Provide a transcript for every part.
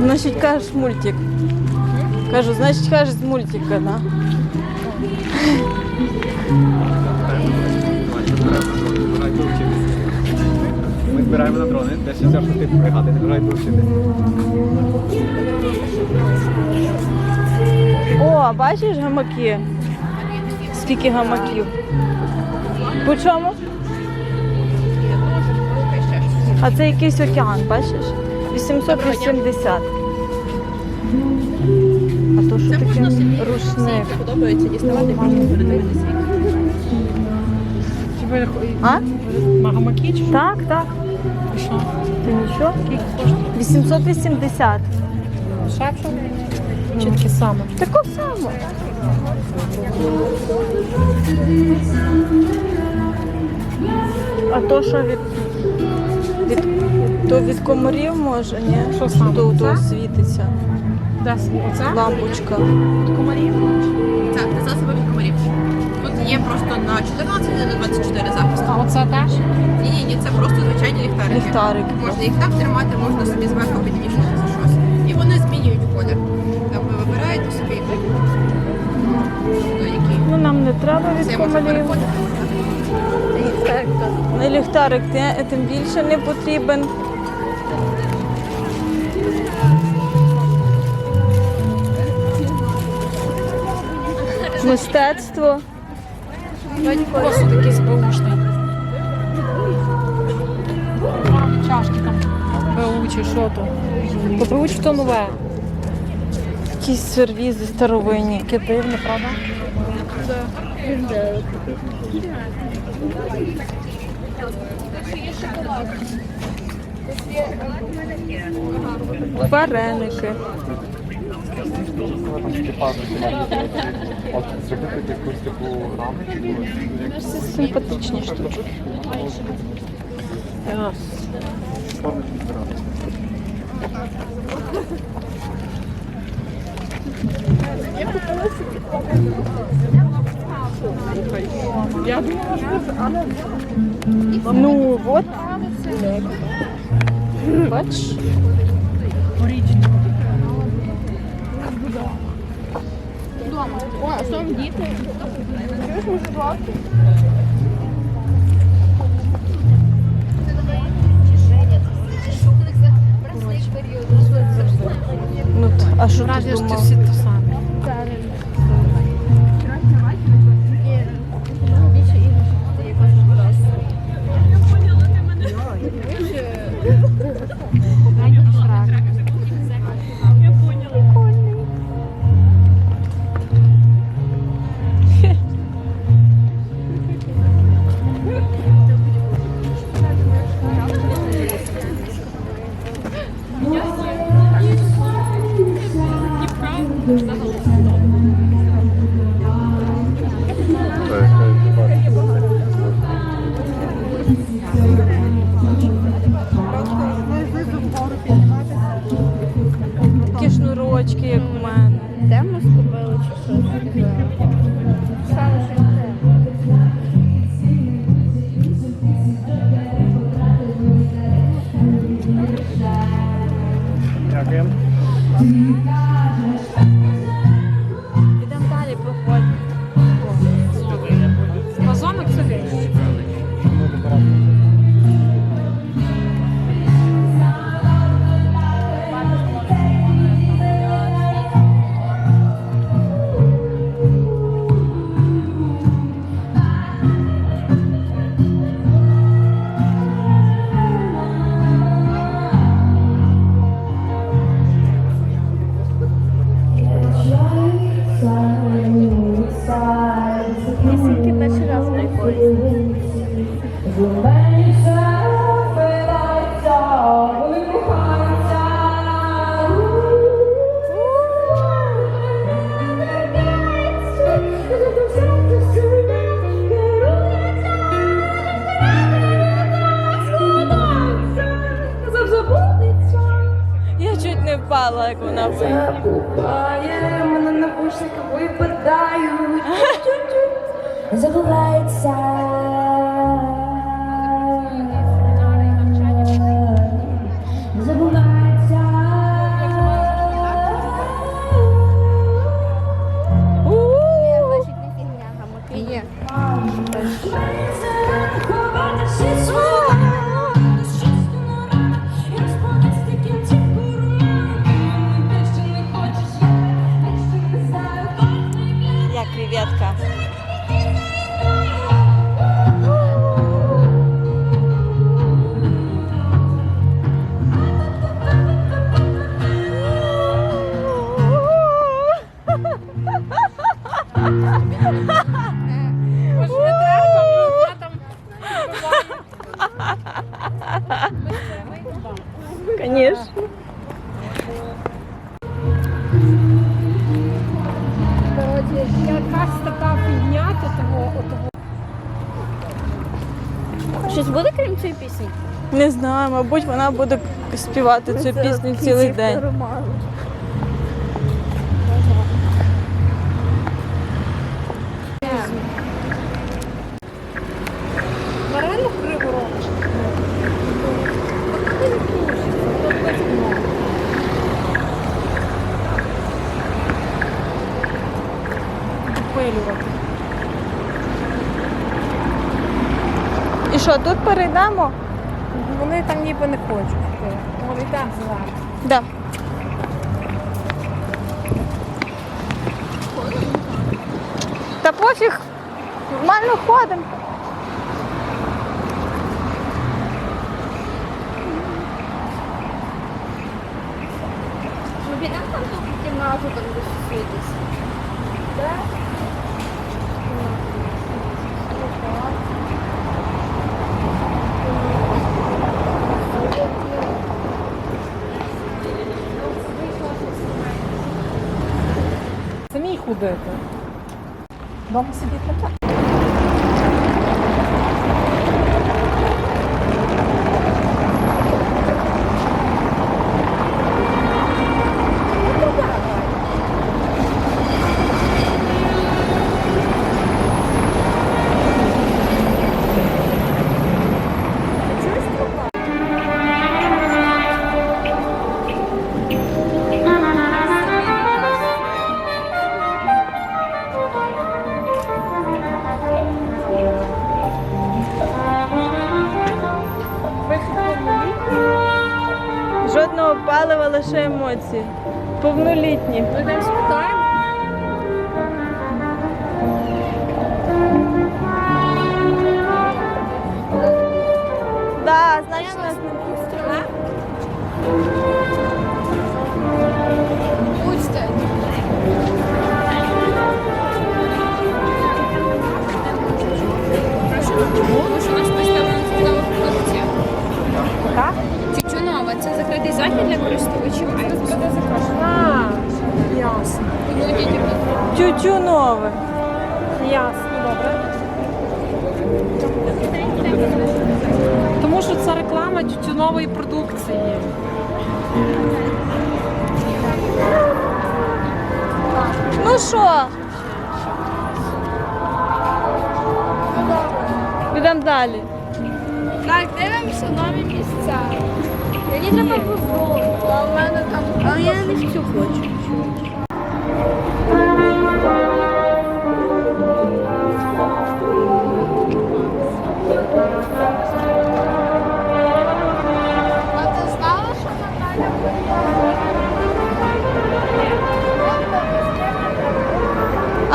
Значить, кажеш мультик. Кажу, значить, кажеш з мультика, да? Ми збираємо на дрони, де ще все, що ти бригади, не бажають вчити. О, бачиш гамаки? Скільки гамаків? По чому? А це якийсь океан, бачиш? 880. А то що таке? Рушник. подобається діставати можна передивитися. А? Магамаки чи? Так, так. Ти нічого? 880. Шапшу? Чи таке саме? Тако само. А то що від, від то від комарів може, ні? Що саме? То, то світиться. Де оце? Лампочка. Комарів? Так, це засоби від комарів. Тут є просто на 14 і на 24 захист. Оце теж? Ні, ні, ні, це просто звичайні ліхтарики. Ліхтарик. Можна їх так тримати, можна собі зверху підвішати за щось. І вони змінюють колір. Там ви вибираєте собі. Тобто, який. Ну нам не треба від комарів. переходити. На ліхтарик те- тим більше не потрібен. Мистецтво. Посуд якийсь беушний. Чашки там. БУ чи що то. Попробуй, що нове. Якісь сервізи старовинні. Таке дивне, правда? Вареники. Зробити якусь таку рамочку. Симпатичні штучки. Я думала, що це Ну вот. Бачиш? Оріджинал. Дома. О, а сам діти. Чуєш, може, що ти ж ті думав? всі те саме. Такі впала, як вона. Буває, мене навушники випадають. Забувається. Вона буде співати цю пісню цілий день. Варено криво. Допилювати. І що, тут перейдемо? Вони там ніби не хочуть. Вони там зелені. Да. Та пофіг, нормально ходимо. Ми підемо там ту кімнату, там де світиться. Самі Ходити. Дома сидіти не Повнолітні. Тютюнове. Ясно, добре. Тому що це реклама тютюнової продукції. Ну що? Підемо далі. Так, дивимося нові місця. Мені треба в а у мене там. Але я не в хочу.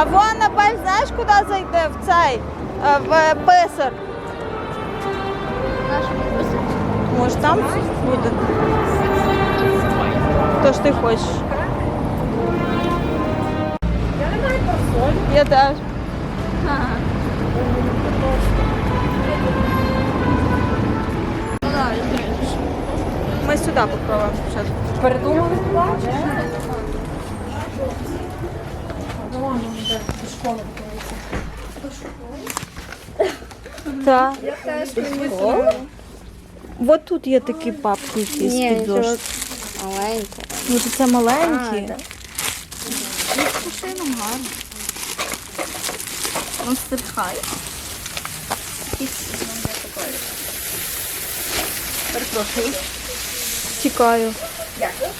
А вон Напель, знаєш, куди зайде? В цей, е, в писар. Може там буде? То ж ти хочеш. Я не маю парасоль. Я теж. Сюди попробуємо спочатку. Передумали плачеш? Ну. Так. Я теж не От тут є такі папки якісь Ні, під нічого. дощ. Маленько. Ну, то це маленькі. А, З кушином гарно. Монстер хай. Перепрошую. Тікаю. Дякую.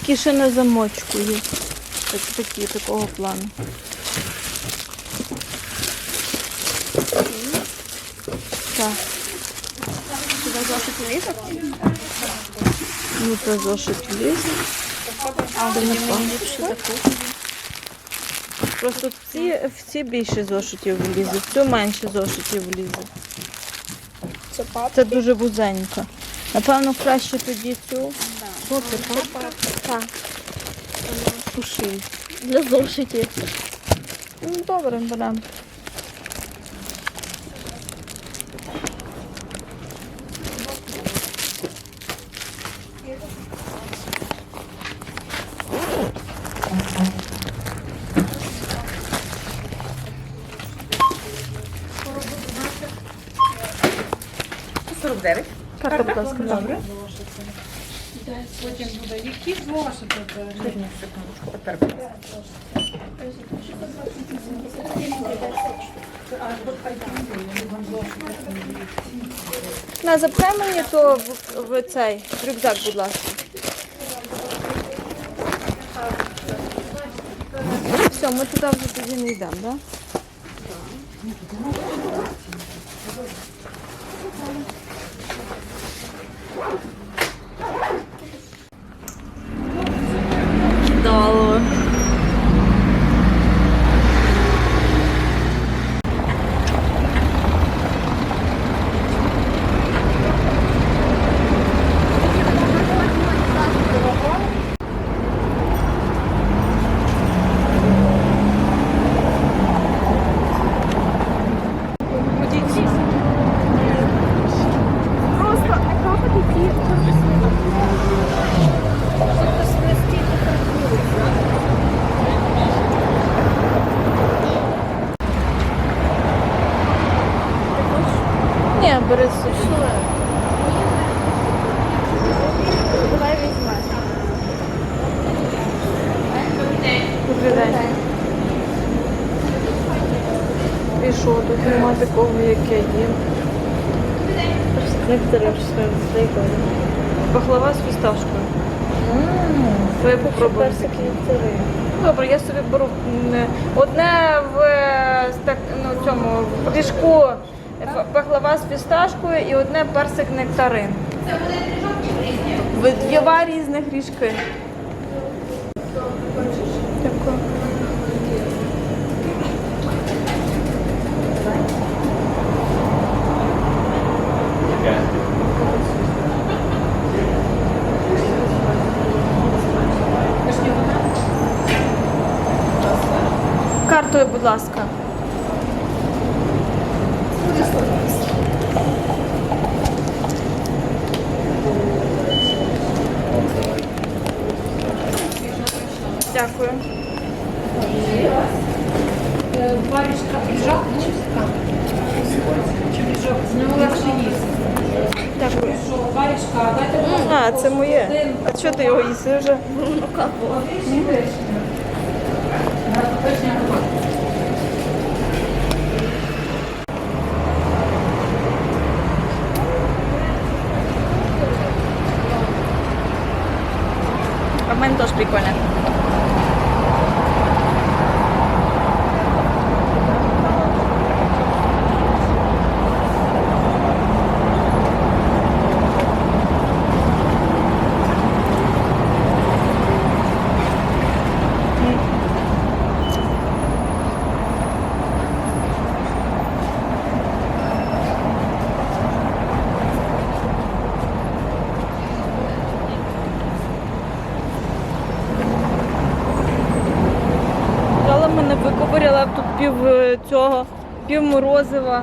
Такі ще на замочку є. Так, такі, такого плану. Так. Сюди зошит лізок? Ну, це зошит ліс. А, тоді мені ліпше таку. Просто в ці, в ці більше зошитів влізе, в цю менше зошитів влізе. Це. Це дуже вузенька. Напевно, краще тоді цю. Що це пап? Так. Пуши. Для зошитів. Ну, добре, беремо. Карта, будь ласка. Добре. Потім буде які зошити. На, запхай мені то в, в цей рюкзак, будь ласка. Все, ми туди вже тоді не йдемо, так? Чудово. Просто капати ті. Щоб сплести Ні, бери собі. Давай візьмемо. Добрий день. І що, тут нема такого, як я їм. Некоторые. Пахлава з фісташкою. То я попробую. Добре, я собі беру м, одне в е, стак, ну, цьому в ріжку е, пахлава з фісташкою і одне персик нектарин. В два різних ріжки. Дякую. Картою, будь ласка. Дякую. Варішка біжок чи там? Чи біжок? З легше їсти. Дякую. А, це моє. А чого ти його їси вже? А в мене теж прикольно. Взяла мене виковиряла тут пів цього, пів морозива.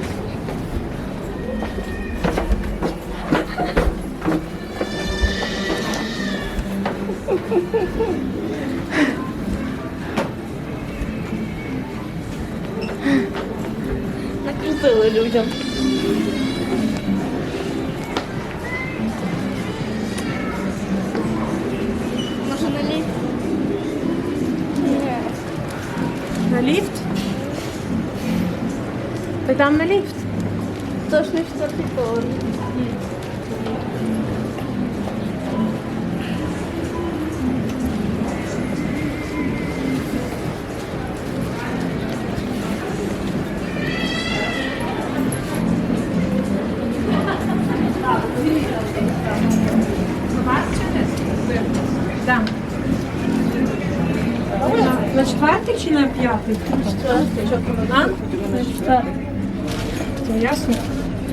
Накрутили людям. Може на ліфт? Ні. На ліфт? Ти там на ліфт? Ясно?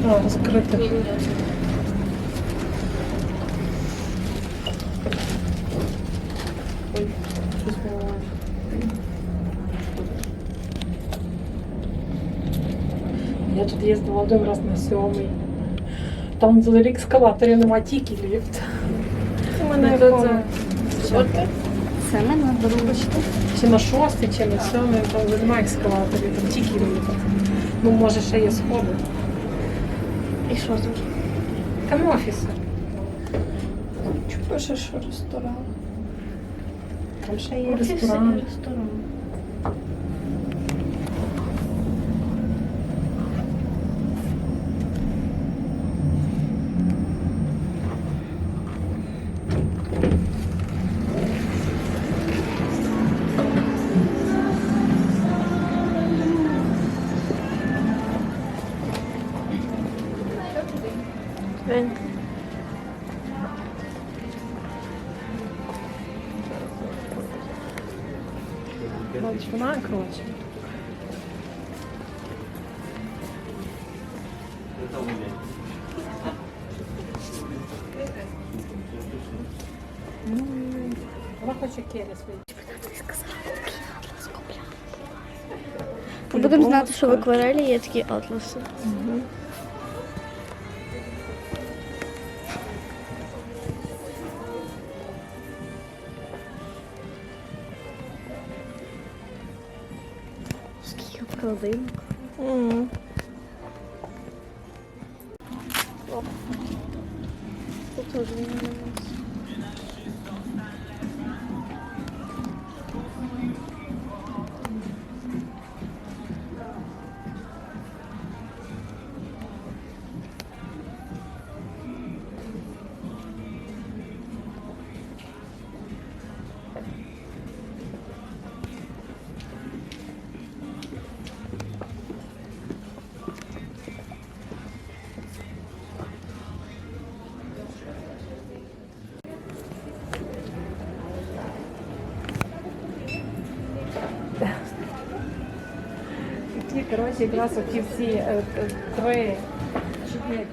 О, розкрито. Я тут їздила один раз на сьомий. Там взагалі екскаваторів нема, тільки ліфт. Це Ну, то це- Це ми на дорожці. Чи на шостий, чи на сьомий, там немає екскаваторів, там тільки ліфт. Ну, може, ще є сходи. І що тут? Там офіси. Пише, що ресторан. Там ще є ресторан. ресторан. Бачиш, вона коротше. М, Вона хоче кері свої. Будемо знати, що в акварелі є такі атласи. Вкладинок. М. Тут теж не нас. Коротше, якраз оті всі е, е, три, чи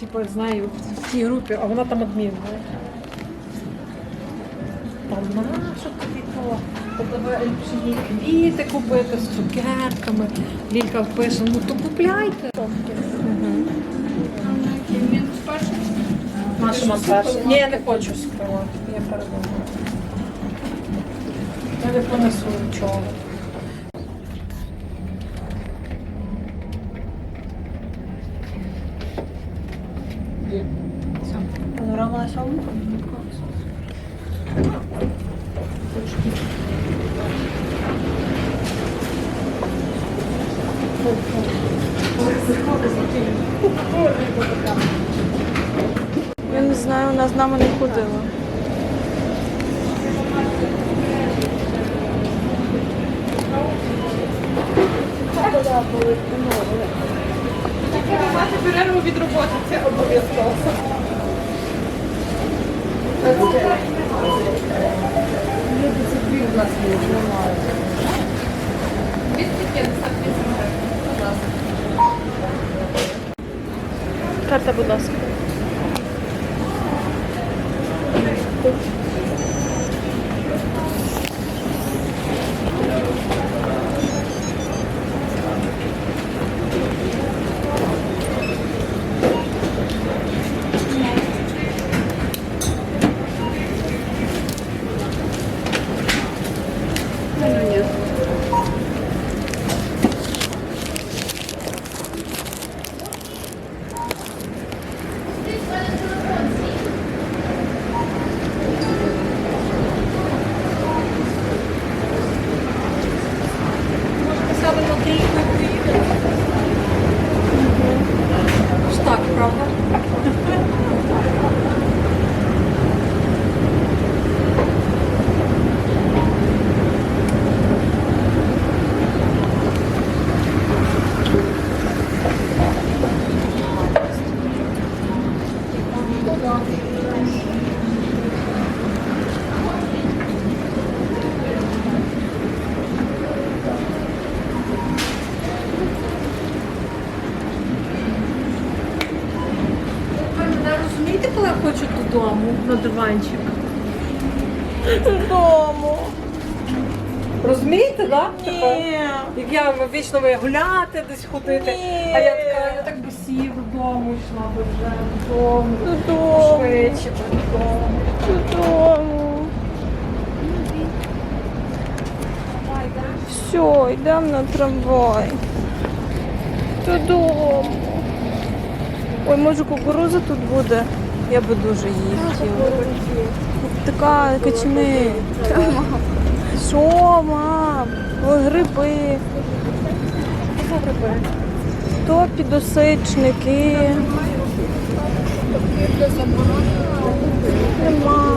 типу, знаю, в цій групі, а вона там адмін, знаєш. Там на що тобі то? Тобто їй квіти купити з цукерками. Лілька пише, ну то купляйте. Наша перша. Ні, я не хочу скривати, я передумала. Я не понесу нічого. Я не знаю, вона з нами не ходила. Мати перерву від роботи, це обов'язково. Люди немає. 250 гривень. Будь ласка. Карта, будь ласка. Саме на трійку і приїхали. Ж так, правда? Ви мене розумієте, коли я хочу додому на диванчик? Додому. Розумієте, так? Ні. Як я вічно ви гуляти десь ходити, Ні. а я така, я так би сів додому, йшла би вже додому, Додому. швидше би додому. Додому. Все, йдемо на трамвай. Додому. Ой, може кукуруза тут буде? Я би дуже її хотіла. Така качани. Що, мам? Гриби. Гриби? То підосичники. Нема.